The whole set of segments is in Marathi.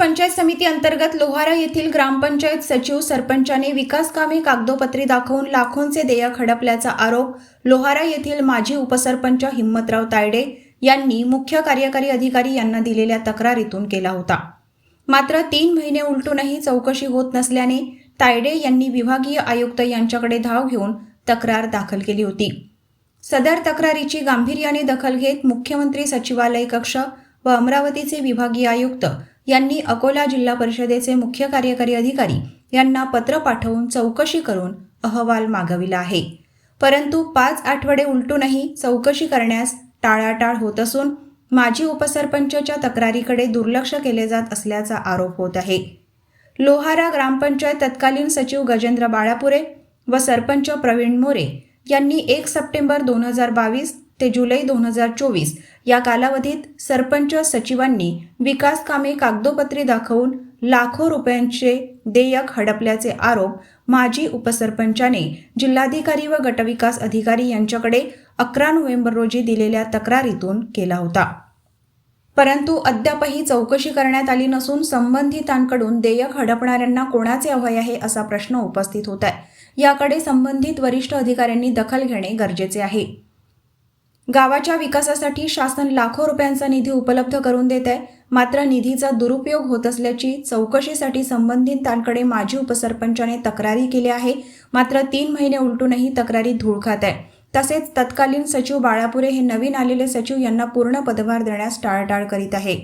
पंचायत समिती अंतर्गत लोहारा येथील ग्रामपंचायत सचिव सरपंचाने विकास कामे कागदोपत्री दाखवून लाखोंचे देयक हडपल्याचा आरोप लोहारा येथील माजी उपसरपंच हिम्मतराव तायडे यांनी मुख्य कार्यकारी अधिकारी यांना दिलेल्या तक्रारीतून केला होता. मात्र तीन महिने उलटूनही चौकशी होत नसल्याने तायडे यांनी विभागीय आयुक्त यांच्याकडे धाव घेऊन तक्रार दाखल केली होती. सदर तक्रारीची गांभीर्याने दखल घेत मुख्यमंत्री सचिवालय कक्ष व अमरावतीचे विभागीय आयुक्त यांनी अकोला जिल्हा परिषदेचे मुख्य कार्यकारी अधिकारी यांना पत्र पाठवून चौकशी करून अहवाल मागविला आहे. परंतु पाच आठवडे उलटूनही चौकशी करण्यास टाळाटाळ होत असून माजी उपसरपंचच्या तक्रारीकडे दुर्लक्ष केले जात असल्याचा आरोप होत आहे. लोहारा ग्रामपंचायत तत्कालीन सचिव गजेंद्र बाळापुरे व सरपंच प्रवीण मोरे यांनी एक सप्टेंबर दोन हजार बावीस ते जुलै दोन हजार चोवीस या कालावधीत सरपंच सचिवांनी विकास कामे कागदोपत्री दाखवून लाखो रुपयांचे देयक हडपल्याचे आरोप माजी उपसरपंचाने जिल्हाधिकारी व गटविकास अधिकारी यांच्याकडे अकरा नोव्हेंबर रोजी दिलेल्या तक्रारीतून केला होता. परंतु अद्यापही चौकशी करण्यात आली नसून संबंधितांकडून देयक हडपणाऱ्यांना कोणाचे अभय आहे असा प्रश्न उपस्थित होत आहे. याकडे संबंधित वरिष्ठ अधिकाऱ्यांनी दखल घेणे गरजेचे आहे. गावाच्या विकासासाठी शासन लाखो रुपयांचा निधी उपलब्ध करून देत आहे. मात्र निधीचा दुरुपयोग होत असल्याची चौकशीसाठी संबंधितांकडे माजी उपसरपंचाने तक्रारी केली आहे. मात्र तीन महिने उलटूनही तक्रारी धूळ खात आहे. तसेच तत्कालीन सचिव बाळापुरे हे नवीन आलेले सचिव यांना पूर्ण पदभार देण्यास टाळटाळ करीत आहे.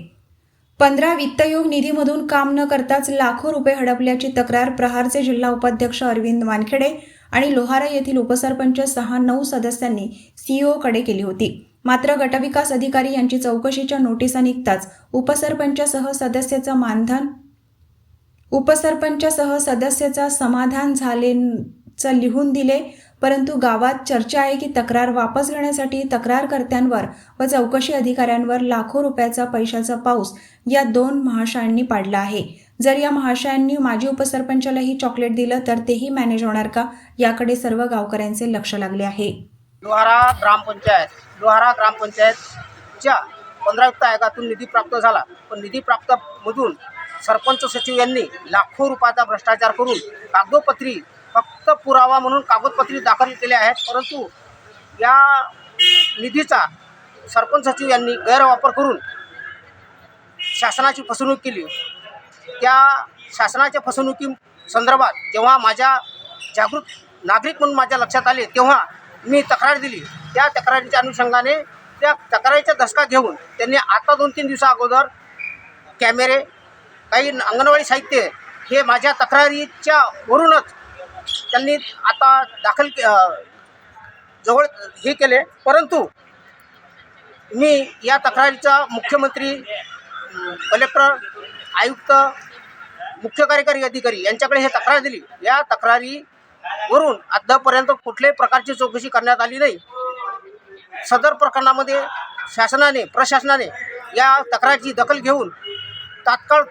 पंधरा वित्तयोग निधीमधून काम न करताच लाखो रुपये हडपल्याची तक्रार प्रहारचे जिल्हा उपाध्यक्ष अरविंद वानखेडे आणि लोहारा येथील उपसरपंच सहा नऊ सदस्यांनी सीईओकडे केली होती. मात्र गटविकास अधिकारी यांची चौकशीच्या नोटिसा निघताच उपसरपंचासह सदस्याचं मानधन उपसरपंचासह सदस्याचा समाधान झालेचं लिहून दिले परंतु गावात चर्चा आहे की तक्रार वापस घेण्यासाठी तक्रारकर्त्यांवर व चौकशी अधिकाऱ्यांवर लाखो रुपयाचा पैशाचा पाऊस या दोन महाशयांनी पाडला आहे. जर या महाशयांनी माजी उपसरपंचालाही चॉकलेट दिलं तर तेही मॅनेज होणार का? याकडे सर्व गावकऱ्यांचे लक्ष लागले आहे. लोहारा ग्रामपंचायत लोहारा ग्रामपंचायतच्या पंधरा वित्त आयोगातून निधी प्राप्त झाला. पण निधी प्राप्तमधून सरपंच सचिव यांनी लाखो रुपयाचा भ्रष्टाचार करून कागदोपत्री फक्त पुरावा म्हणून कागदपत्री दाखल केले आहेत. परंतु या निधीचा सरपंच सचिव यांनी गैरवापर करून शासनाची फसवणूक केली. त्या शासनाच्या फसवणुकी संदर्भात जेव्हा माझ्या जागृत नागरिक म्हणून माझ्या लक्षात आले तेव्हा मी तक्रार दिली. त्या तक्रारीच्या अनुषंगाने त्या तक्रारीचा धसका घेऊन त्यांनी आता दोन तीन दिवसा अगोदर कॅमेरे काही अंगणवाडी साहित्य हे माझ्या तक्रारीच्या वरूनच त्यांनी आता दाखल के- जवळ हे केले. परंतु मी या तक्रारीचा मुख्यमंत्री कलेक्टर आयुक्त मुख्य कार्यकारी अधिकारी यांच्याकडे हे तक्रार दिली. या तक्रारीवरून अद्यापर्यंत कुठल्याही प्रकारची चौकशी करण्यात आली नाही. सदर प्रकरणामध्ये शासनाने प्रशासनाने या तक्रारीची दखल घेऊन तात्काळ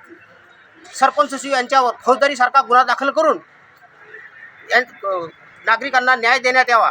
सरपंच सचिव यांच्यावर फौजदारीसारखा गुन्हा दाखल करून नागरिकांना न्याय देण्यात यावा.